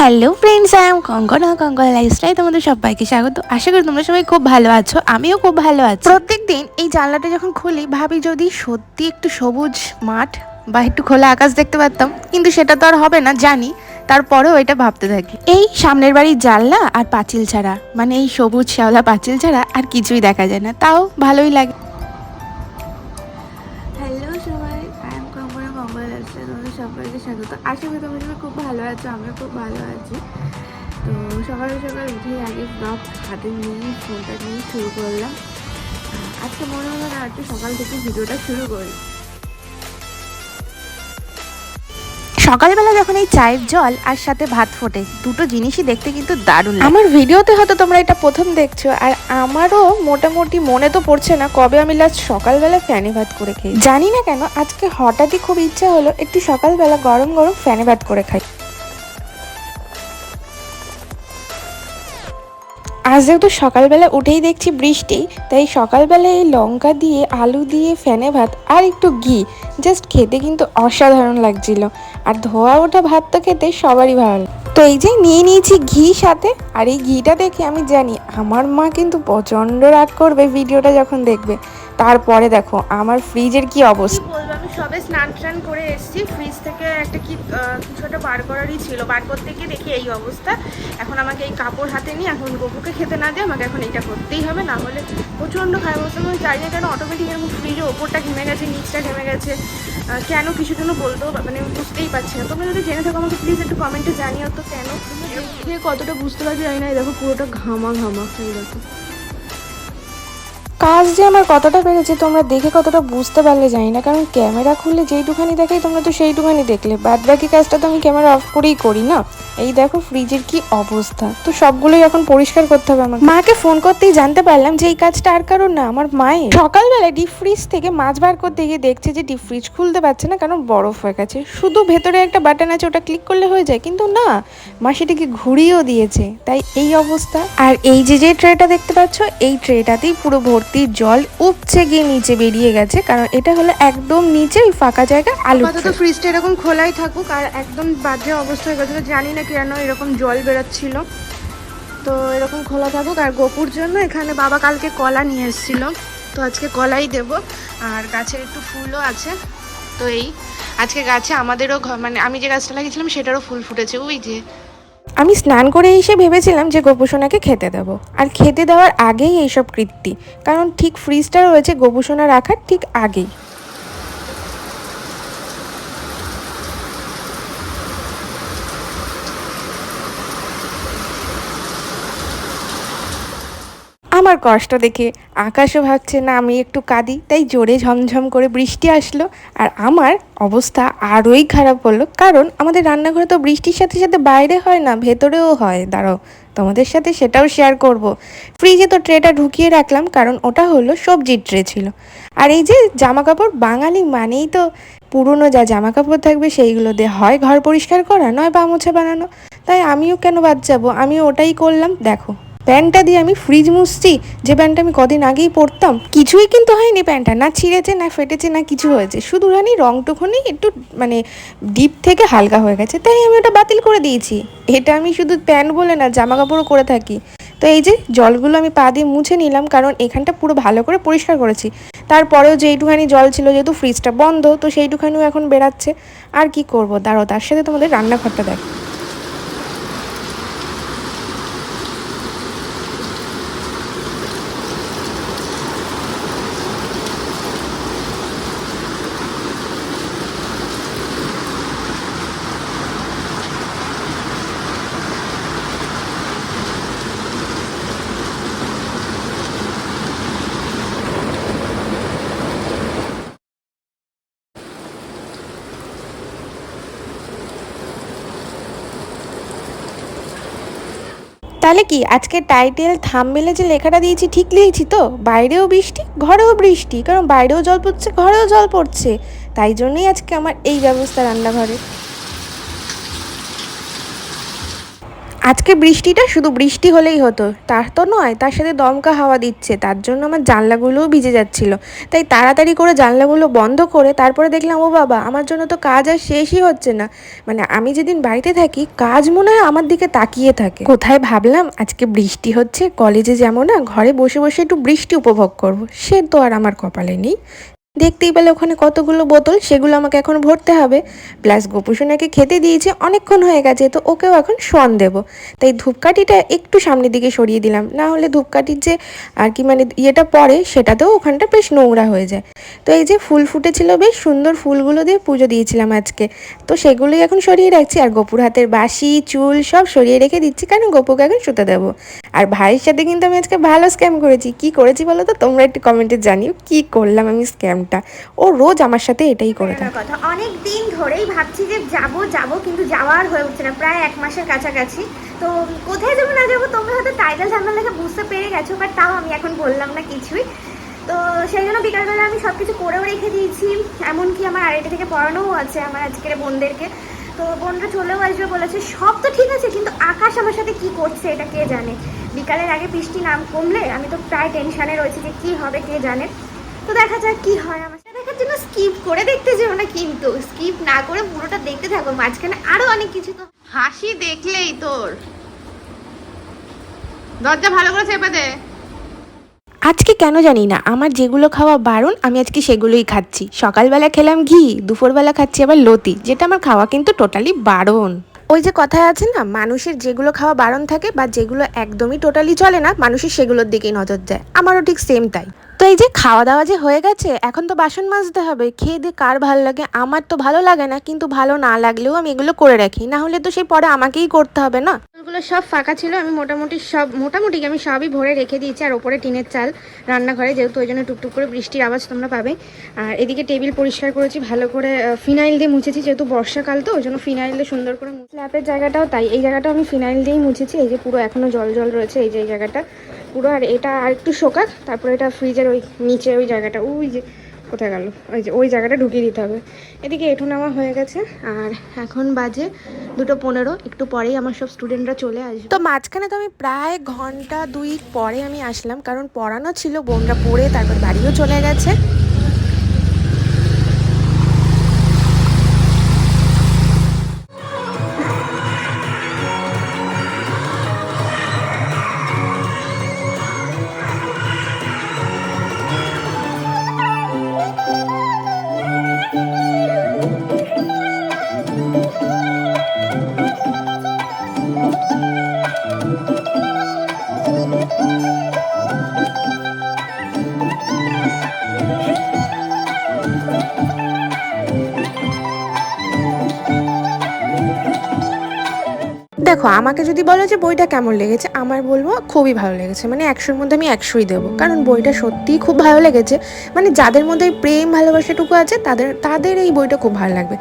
Hello friends I am Kankana Kankana lifestyle তোমাদের সবাইকে স্বাগত। আশা করি তোমরা সবাই খুব ভালো আছো আমিও খুব ভালো আছি। প্রত্যেক দিন এই জানলাটা যখন খুলি ভাবি যদি সত্যি একটু সবুজ মাঠ বা একটু খোলা আকাশ দেখতে পারতাম কিন্তু সেটা তো আর হবে না জানি। তারপরেও এটা ভাবতে থাকি। এই সামনের বাড়ির জানলা আর পাঁচিল ছাড়া মানে এই সবুজ শ্যাওলা পাঁচিল ছাড়া আর কিছুই দেখা যায় না তাও ভালোই লাগে। সবাইকে তো আশা করি তোমরা খুব ভালো আছো আমরা খুব ভালো আছি। তো সকাল সকাল উঠে আগে ব্লগ হাতে নিয়ে ফোনটা নিয়ে শুরু করলাম। আজকে মনে হলো না, একটু সকাল থেকে ভিডিওটা শুরু করি। সকালবেলা যখন এই চায়ের জল আর সাথে ভাত ফোটে দুটো জিনিসই দেখতে কিন্তু দারুণ আমার ভিডিওতে হয়তো তোমরা এটা প্রথম দেখছ আর আমারও মোটামুটি মনে তো পড়ছে না কবে আমি লাস্ট সকালবেলা ফ্যানে ভাত করে খাই জানি না কেন আজকে হঠাৎই খুব ইচ্ছা হলো একটু সকালবেলা গরম গরম ফ্যানে ভাত করে খাই। আজ যেহেতু সকালবেলা উঠেই দেখছি বৃষ্টি, তাই সকালবেলায় লঙ্কা দিয়ে, আলু দিয়ে ফ্যানে ভাত আর একটু ঘি জাস্ট খেতে কিন্তু অসাধারণ লাগছিল। আর ধোয়া ওঠা ভাত তো খেতে সবারই ভালো তো এই যে নিয়ে নিয়েছি ঘি সাথে, আর এই ঘিটা দেখে আমি জানি আমার মা কিন্তু প্রচণ্ড রাগ করবে ভিডিওটা যখন দেখবে। তারপরে দেখো আমার ফ্রিজের কি অবস্থা? বলব আমি সবে স্নান টান করে এসেছি। ফ্রিজ থেকে একটা কি কিছু একটা বার করারই ছিল। বার করতে গিয়ে দেখি এই অবস্থা। এখন আমাকে এই কাপড় হাতে নিয়ে এখন গপুকে খেতে না দিয়ে আমাকে এখন এটা করতেই হবে। না হলে প্রচণ্ড খারাপ অবস্থা। আমি জানি না কেন অটোমেটিক এরকম ফ্রিজে ওপরটা ঘেমে গেছে নিচটা ঘেমে গেছে। কেন কিছু জন্য বলতেও মানে বুঝতেই পারছি না। তোমরা যদি জেনে থাকো আমাকে প্লিজ একটু কমেন্টে জানিও তো কেন। কতটা বুঝতে পারছি জানি না। এই দেখো পুরোটা ঘামা ঘামা এই দেখো কাজ যে আমার কতটা বেড়েছে, তোমরা দেখে কতটা বুঝতে পারলে জানি না। কারণ ক্যামেরা খুললে যেইটুখানি দেখাই, তোমরা তো সেইটুখানি দেখলে। বাদ বাকি কাজটা তো আমি ক্যামেরা অফ করেই করি না? এই দেখো ফ্রিজের কি অবস্থা। তো সবগুলোই এখন পরিষ্কার করতে হবে আমার মাকে ফোন করতেই জানতে পারলাম যে এই কাজটা আর কারণ না, আমার মায়ের। সকালবেলা ডিপ ফ্রিজ থেকে মাছ বার করতে গিয়ে দেখছে যে ডিপ ফ্রিজ খুলতে পারছে না, কারণ বরফ হয়ে গেছে। শুধু ভেতরে একটা বাটন আছে, ওটা ক্লিক করলে হয়ে যায়। কিন্তু না, মা সেটাকে ঘুরিয়েও দিয়েছে। তাই এই অবস্থা। আর এই যে যে ট্রেটা দেখতে পাচ্ছ, এই ট্রেটাতেই পুরো ভর্তি জল উপচে গিয়ে নিচে বেরিয়ে গেছে কারণ এটা হলো একদম নিচে ওই ফাঁকা জায়গা আলু তো ফ্রিজটা এরকম খোলাই থাকুক আর একদম বাজে অবস্থা হয়ে গেছিল জানি না কেন এরকম জল বেরোচ্ছিল। তো এরকম খোলা থাকুক আর গোপুর জন্য এখানে বাবা কালকে কলা নিয়ে এসেছিল তো আজকে কলাই দেব আর গাছের একটু ফুলও আছে তো এই আজকে গাছে আমাদেরও মানে আমি যে গাছটা লাগিয়েছিলাম সেটারও ফুল ফুটেছে ওই যে। আমি স্নান করে এসে ভেবেছিলাম যে গোপুসোনাকে খেতে দেবো। আর খেতে দেওয়ার আগেই এইসব কৃত্তি, কারণ ঠিক ফ্রিজটা রয়েছে গোপুসোনা রাখার ঠিক আগেই। আমার কষ্ট দেখে আকাশও ভাবছে, না, আমি একটু কাঁদি। তাই জোরে ঝমঝম করে বৃষ্টি আসলো আর আমার অবস্থা আরোই খারাপ হলো কারণ আমাদের রান্নাঘরে তো বৃষ্টির সাথে সাথে বাইরে হয় না, ভেতরেও হয়। দাঁড়াও, তোমাদের সাথে সেটাও শেয়ার করব। ফ্রিজে তো ট্রেটা ঢুকিয়ে রাখলাম, কারণ ওটা হলো সবজির ট্রে ছিল। আর এই যে জামা কাপড় বাঙালি মানেই তো পুরনো যা জামা কাপড় থাকবে, সেইগুলো দিয়ে হয় ঘর পরিষ্কার করা, নয় বা মোছা বানানো। তাই আমিও কেন বাদ যাব? আমিও ওটাই করলাম। দেখো। প্যান্টটা দিয়ে আমি ফ্রিজ মুছছি, যে প্যান্টটা আমি কদিন আগেই পরতাম, কিছুই কিন্তু হয়নি প্যান্টটা, না ছিঁড়েছে, না ফেটেছে, না কিছু হয়েছে। শুধু রানি রংটুকুনি একটু মানে ডিপ থেকে হালকা হয়ে গেছে, তাই আমি ওটা বাতিল করে দিয়েছি। এটা আমি শুধু প্যান্ট বলে না জামা কাপড়ও করে থাকি। তো এই যে জলগুলো আমি পা দিয়ে মুছে নিলাম, কারণ এখানটা পুরো ভালো করে পরিষ্কার করেছি। তারপরেও যেইটুখানি জল ছিল, যেহেতু ফ্রিজটা বন্ধ, তো সেইটুখানিও এখন বেরাচ্ছে আর কি করব? দাঁড়ো তার সাথে তোমাদের রান্নাঘরটা দেখ। তাহলে কি, আজকে টাইটেল থামবেলে যে লেখাটা দিয়েছি ঠিক লিখেছি তো? বাইরেও বৃষ্টি, ঘরেও বৃষ্টি, কারণ বাইরেও জল পড়ছে, ঘরেও জল পড়ছে। তাই জন্যই আজকে আমার এই ব্যবস্থা রান্নাঘরে। আজকে বৃষ্টিটা শুধু বৃষ্টি হলেই হতো। তার তো নয়, তার সাথে দমকা হাওয়া দিচ্ছে। তার জন্য আমার জানলাগুলোও ভিজে যাচ্ছিল। তাই তাড়াতাড়ি করে জানলাগুলো বন্ধ করে তারপরে দেখলাম, ও বাবা, আমার জন্য তো কাজ আর শেষই হচ্ছে না। মানে আমি যেদিন বাড়িতে থাকি, কাজ মনে হয় আমার দিকে তাকিয়ে থাকে। কোথায় ভাবলাম, আজকে বৃষ্টি হচ্ছে, কলেজে যেমন না, ঘরে বসে বসে একটু বৃষ্টি উপভোগ করব। সে তো আর আমার কপালে নেই। দেখতেই পেলে ওখানে কতগুলো বোতল, সেগুলো আমাকে এখন ভরতে হবে। প্লাস গোপুসোনাকে খেতে দিয়েছে, অনেকক্ষণ হয়ে গেছে, তো ওকেও এখন শোয়ান দেবো। তাই ধূপকাঠিটা একটু সামনের দিকে সরিয়ে দিলাম। না হলে ধূপকাঠির যে আর কি মানে ইয়েটা পড়ে, সেটাতেও ওখানটা বেশ নোংরা হয়ে যায়। তো এই যে ফুল ফুটেছিল, বেশ সুন্দর ফুলগুলো দিয়ে পুজো দিয়েছিলাম আজকে। তো সেগুলোই এখন সরিয়ে রাখছি, আর গোপুর হাতের বাসি চুল সব সরিয়ে রেখে দিচ্ছি কারণ গোপুকে এখন শুতে দেবো? আর ভাইয়ের সাথে কিন্তু আমি আজকে ভালো স্ক্যাম করেছি। কি করেছি বলো তো? তোমরা একটু কমেন্টে জানিও, কি করলাম আমি স্ক্যামটা ও রোজ আমার সাথে এটাই করে থাকে। কথা, অনেক দিন ধরেই ভাবছি যে যাব যাব, কিন্তু যাওয়ার হয়ে উঠছে না, প্রায় এক মাসের কাছাকাছি। তো কোথায় যাব, না যাব, তোমরা হয়তো টাইটেল ঝামেলা লেগে বুঝতে পেরে গেছো বাট তাও আমি এখন বললাম না কিছুই। তো সেই জন্য বিকালবেলা আমি সব কিছু করেও রেখে দিয়েছি, এমনকি আমার আড়াইটা থেকে পড়ানোও আছে আমার আজকের বোনদেরকে। তো বোনরা চলেও আসবে বলেছে, সব তো ঠিক আছে, কিন্তু আকাশ আমার সাথে কি করছে এটা কে জানে? বিকালের আগে বৃষ্টি নাম কমলে আমি তো প্রায় টেনশানে রয়েছি যে কি হবে, কে জানে? তো দেখা যাক কি হয় আমার সাথে। দেখার জন্য স্কিপ করে দেখতে যেও না কিন্তু স্কিপ না করে পুরোটা দেখতে থাকো মাঝখানে আরও অনেক কিছু তো। হাসি দেখলেই তোর। দরজা ভালো করে চেপে দে। আজকে কেন জানি না আমার যেগুলো খাওয়া বারণ আমি আজকে সেগুলোই খাচ্ছি। সকালবেলা খেলাম ঘি দুপুরবেলা খাচ্ছি আবার লতি যেটা আমার খাওয়া কিন্তু টোটালি বারণ। ওই যে কথায় আছে না, মানুষের যেগুলো খাওয়া বারণ থাকে বা যেগুলো একদমই টোটালি চলে না, মানুষের সেগুলোর দিকেই নজর যায় আমারও ঠিক সেম তাই। তো এই যে খাওয়া দাওয়া যে হয়ে গেছে, এখন তো বাসন মাজতে হবে, খেয়ে দিয়ে কার ভালো লাগে? আমার তো ভালো লাগে না, কিন্তু ভালো না লাগলেও আমি এগুলো করে রাখি। না হলে তো সেই পরে আমাকেই করতে হবে না? ওগুলো সব ফাঁকা ছিল, আমি মোটামুটি সব মোটামুটি আমি সবই ভরে রেখে দিয়েছি আর ওপরে টিনের চাল রান্নাঘরে যেহেতু ওই জন্য টুকটুক করে বৃষ্টির আওয়াজ তোমরা পাবে। আর এদিকে টেবিল পরিষ্কার করেছি, ভালো করে ফিনাইল দিয়ে মুছেছি যেহেতু বর্ষাকাল তো, ওই জন্য ফিনাইল দিয়ে সুন্দর করে স্ল্যাপের জায়গাটাও তাই, এই জায়গাটাও আমি ফিনাইল দিয়েই মুছেছি, এই যে পুরো এখনও জল জল রয়েছে এই যে এই জায়গাটা। পুরো আর এটা আর একটু শোকাক, তারপরে এটা ফ্রিজের ওই নিচে ওই জায়গাটা, ওই যে কোথায় গেল। ওই যে, ওই জায়গাটা ঢুকিয়ে দিতে হবে। এদিকে এঠু নেওয়া হয়ে গেছে, আর এখন বাজে দুটো পনেরো, একটু পরেই আমার সব স্টুডেন্টরা চলে আসবে। তো মাঝখানে তো আমি প্রায় ঘণ্টা দুই পরে আমি আসলাম, কারণ পড়ানো ছিল, বোনরা পড়ে তারপর বাড়িও চলে গেছে। দেখো, আমাকে যদি বলো যে বইটা কেমন লেগেছে, আমার বলব খুবই ভালো লেগেছে। মানে একশোর মধ্যে আমি একশোই দেবো। কারণ বইটা সত্যিই খুব ভালো লেগেছে। মানে যাদের মধ্যে প্রেম, ভালোবাসাটুকু আছে, তাদের তাদের এই বইটা খুব ভালো লাগবে।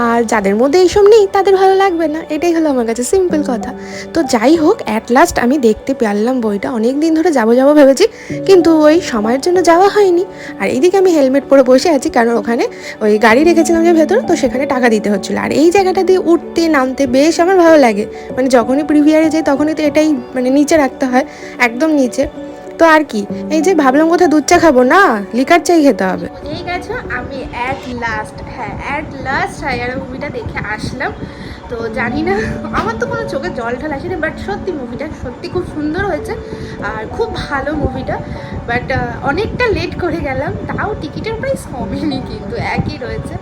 আর যাদের মধ্যে এইসব নেই, তাদের ভালো লাগবে না। এটাই হলো আমার কাছে সিম্পল কথা। তো যাই হোক অ্যাট লাস্ট আমি দেখতে পারলাম বইটা। অনেক দিন ধরে যাব যাব ভেবেছি, কিন্তু ওই সময়ের জন্য যাওয়া হয়নি। আর এইদিকে আমি হেলমেট পরে বসে আছি, কারণ ওখানে ওই গাড়ি রেখেছিলাম যে ভেতর, তো সেখানে টাকা দিতে হচ্ছিল। আর এই জায়গাটা দিয়ে উঠতে, নামতে বেশ আমার ভালো লাগে। মানে যখনই প্রিভিয়ারে যাই, তখনই তো এটাই মানে নিচে রাখতে হয়, একদম নিচে। তো আর কি, এই যে ভাবলাম কোথায় দুধ চা খাব? না লিকার চাই খেতে হবে। এই গেছো, আমি অ্যাট লাস্ট হ্যাঁ অ্যাট লাস্ট হায়ার মুভিটা দেখে আসলাম। তো জানি না, আমার তো কোনো চোখে জল ঢাল আসেনি বাট সত্যি মুভিটা সত্যি খুব সুন্দর হয়েছে, আর খুব ভালো মুভিটা বাট অনেকটা লেট করে গেলাম, তাও টিকিটের প্রাইস কমেনি কিন্তু, একই রয়েছে।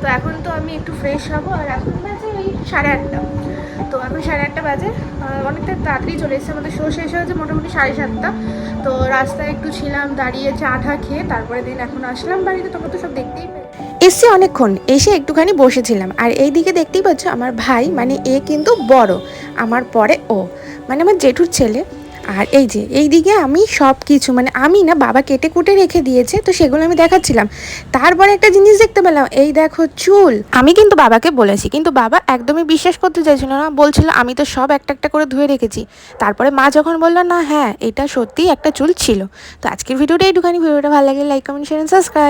তো এখন তো আমি একটু ফ্রেশ হব, আর এখন বাজে ওই সাড়ে আটটা। তো এখন সাড়ে আটটা বাজে। অনেকটা তাড়াতাড়ি চলে এসেছে। আমাদের শো শেষ হয়েছে মোটামুটি সাড়ে সাতটা। তো রাস্তায় একটু ছিলাম, দাঁড়িয়ে চা ঠা খেয়ে তারপরে দিন এখন আসলাম বাড়িতে। তোমরা তো সব দেখতেই এসে অনেকক্ষণ, এসে একটুখানি বসেছিলাম। আর এই দিকে দেখতেই পাচ্ছ আমার ভাই মানে এ কিন্তু বড়, আমার পরে ও। মানে আমার জেঠুর ছেলে। আর এই যে, এই দিকে আমি সব কিছু মানে আমি না, বাবা কেটে কুটে রেখে দিয়েছে, তো সেগুলো আমি দেখাচ্ছিলাম। তারপরে একটা জিনিস দেখতে পেলাম, এই দেখো চুল। আমি কিন্তু বাবাকে বলেছি, কিন্তু বাবা একদমই বিশ্বাস করতে চাইছিল না, বলছিল, আমি তো সব একটা একটা করে ধুয়ে রেখেছি। তারপরে মা যখন বলল, না হ্যাঁ এটা সত্যিই একটা চুল ছিল। তো আজকের ভিডিওটা এইটুখানি, ভিডিওটা ভালো লাগে লাইক কমেন্ট শেয়ার সাবস্ক্রাইব